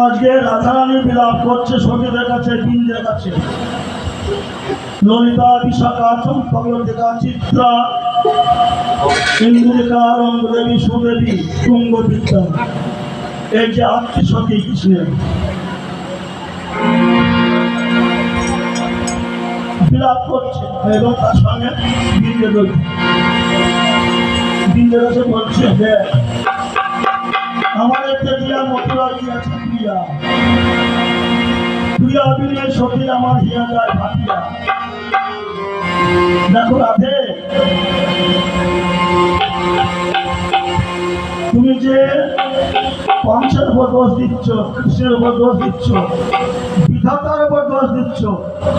আজকে রাধারানী বিলাপ করছে সঙ্গীদের কাছে বিন্দের কাছে। ললিতা, বিশাখা চম্পকলতিকা চিত্রা, ইন্দুরিকা, রঙ্গদেবী, সুদেবী তুঙ্গবিদ্যা এই যে সতী কৃষ্ণের বিলাপ করছে এবং তার সঙ্গে বিন্দে রয়েছে। বিন্দে বলছে যে আমাদের দিয়া মথুরা গিয়াছে আমার তুমি যে কংসের উপর দোষ দিচ্ছ, কৃষ্ণের উপর দোষ দিচ্ছ, বিধাতার উপর দোষ দিচ্ছ,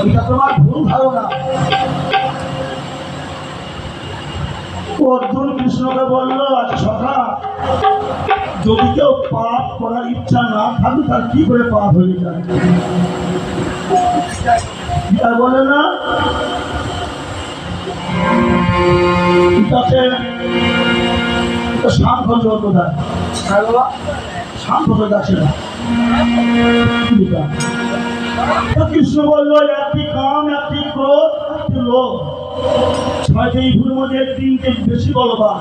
এটা তোমার ভুল ধারণা। অর্জুন কৃষ্ণকে বলল আচ্ছা সখা যদি কেউ পাপ করার ইচ্ছা না থাকে, তার কি করে পাপ হয়ে যায়? বলে না তাকে সাংখ্য যোগ দেয় সাংখ্য যাচ্ছে না। গীতা। কৃষ্ণ একটি একটি ভুলের মধ্যে তিনটে বেশি বলবান।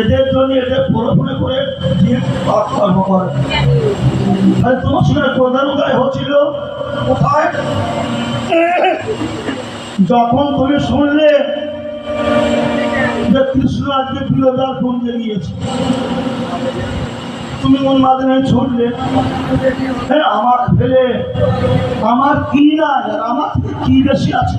এদের জন্য এদের পড়াশোনা করে কর্ম করে। তাহলে তোমার সঙ্গে প্রধান উদয় হচ্ছিল কোথায়? যখন তুমি শুনলে যে কৃষ্ণ আজকে প্রিয়দার কুঞ্জে গিয়েছে, তুমি মন মাধ্যমে ছুটলে হ্যাঁ আমার ফেলে, আমার কি না আমার কি বেশি আছে?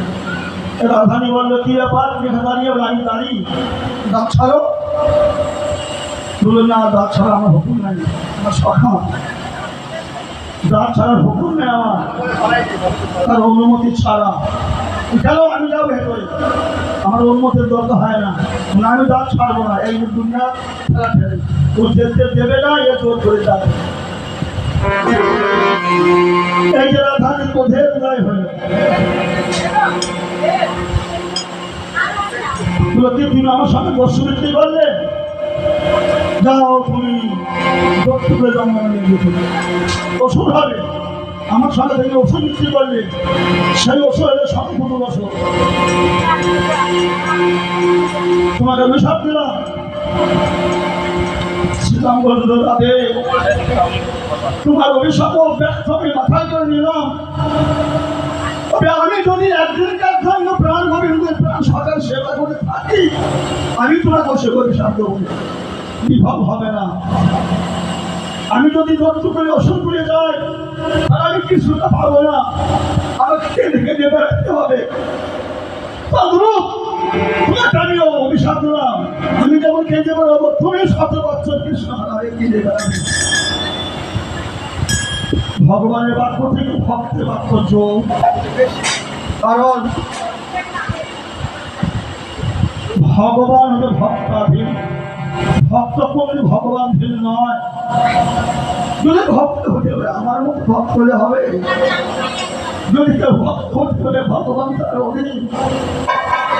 রাধানি বলল, কি ব্যাপার? এখানে দাঁড়িয়ে দাঁড়িয়ে দাঁড়িয়ে দাঁত ছাড়ো। বলল, না, দাঁত ছাড়া আমার হুকুম নাই। আমার সখা দাঁত ছাড়ার হুকুম নেই আমার। তার অনুমতি ছাড়া। কেন আমি যাব ভেতরে? আমার অনুমতির দরকার হয় না। না, আমি দাঁত ছাড়বো না। এই দুনিয়া ও যেতে দেবে না, এ জোর করে যাবে। এই যে রাধানি কোধের উদয় হলো প্রতিদিন আমার সঙ্গে বসুবৃত্তি করলে যাও তুমি ওষুধ হবে আমার সঙ্গে থেকে ওষুধ বিক্রি করলে সেই ওষুধ হলে সম্পূর্ণ ওষুধ তোমাকে অভিশাপ দিলাম। তোমার অভিশাপ ব্যর্থ আমি মাথায় করে নিলাম। আমি যদি একদিনকার জন্য প্রাণ প্রাণ সেবা করে থাকি, আমি তোমার বসে দেবো। না। বিভব হবে না। আমি যদি দত্ত করে ওষুধ করে যাই আর আমি কিছুটা পাবো না। আমাকে কে থেকে দিয়ে বেড়াতে হবে? তোমাকে অভিশাপ আমি যেমন কেঁদে বেড়াবো তুমি বছর কৃষ্ণ হারাবে ভগবানের বাক্য থেকে ভক্তের বাক্য যোগ। কারণ ভগবান হলো ভক্তাধীন। ভক্ত কোন ভগবান ধীর নয়। যদি ভক্ত হতে হবে, আমার মতো ভক্ত হলে হবে। যদি কেউ ভক্ত হতে হলে ভগবান তার অধীন।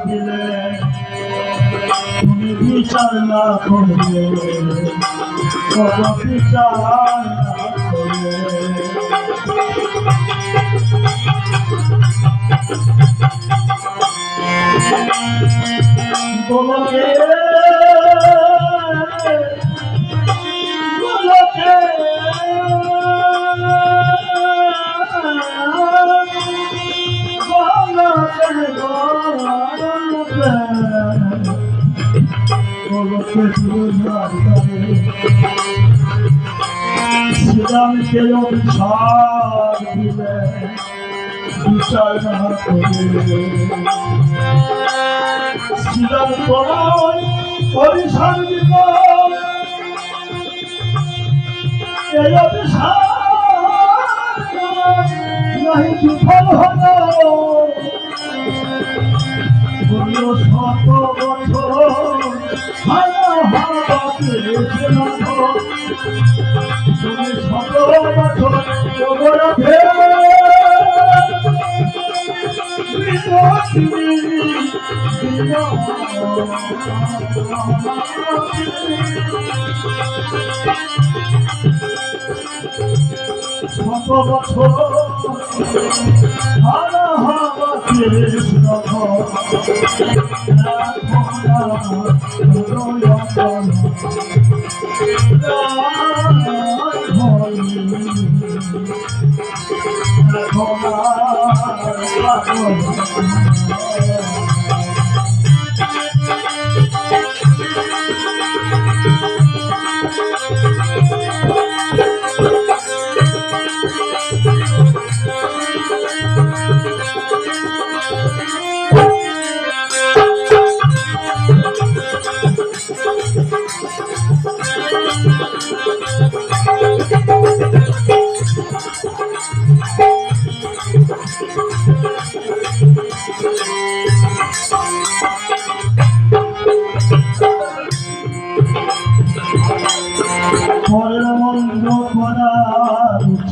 দিলে তুমি বিচার না করলে কত বিচার না করলে গোলকে গোলকে গোলকে শ্রীরামকে অভিশাপ দিলে বিচার শ্রীরাম তোমায় অভিশাপ দিল এই অভিশাপ নাহি বিফল হলো শত বছর হারা হারাতে পরের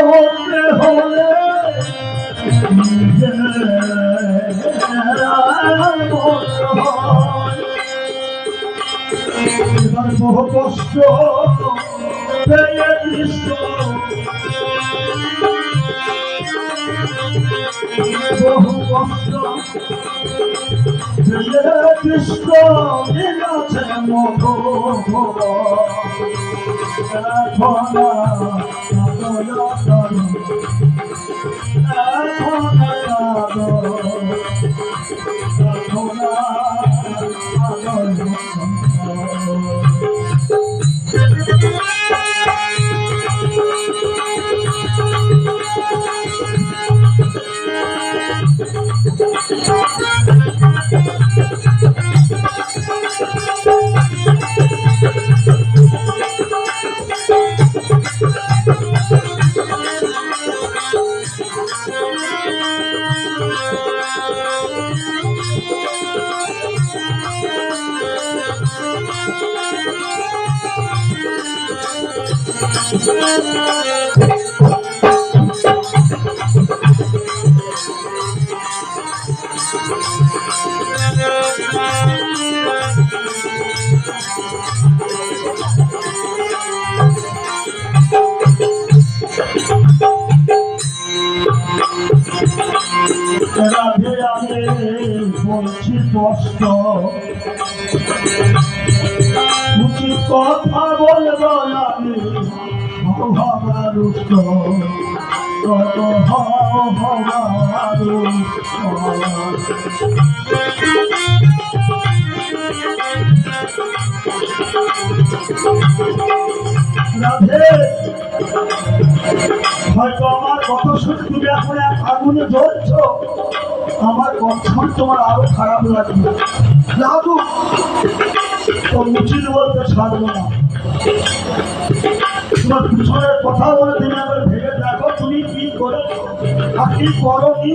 হলে হয়। এবার বহু কষ্ট পেয়ে কৃষ্ণ বহু কষ্ট পেয়ে কৃষ্ণ মিলাছে মধু এখন আর এখন কষ্ট উচিত কথা বলব আমি হবারুষ্ট কত রাধে। হয়তো আমার আগুনে জ্বলছ। আমার কখন তোমার আরও খারাপ লাগবে। লাগু তো উচিত বলতে ছাড়বো না। তোমার পিছনের কথা বলে তুমি আবার ভেবে দেখো, তুমি কি করে আর কি করো কি?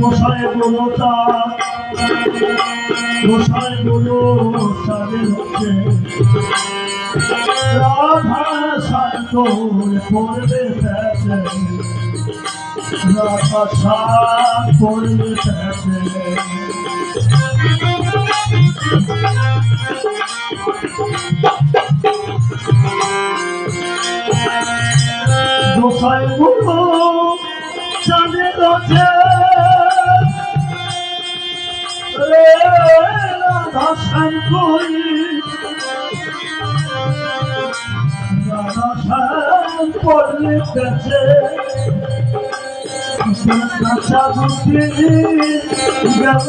গোসাই বলো তার গোসাই বলো তাদের হচ্ছে। রাধা শান্ত করবে ফেসে রাধা শান্ত করবে ফেসে গোসাই বলো চাঁদের রথে রে রাধা শান্তই। রাধা শান্ত করবে ফেসে কাঁচা দুটি গেল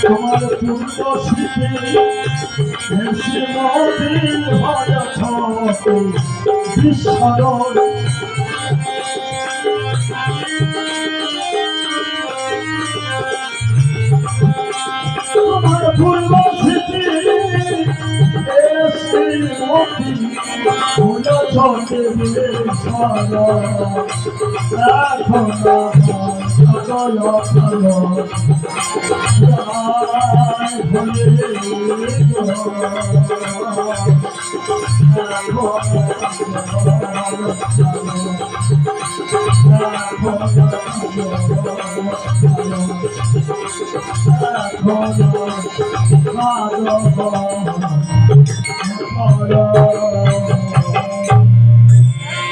তোমার পূর্ণ স্মৃতি হেসে নদীর ভয় বিশ্বর ভুল চলে সারা এখন জয় ভালো Oh,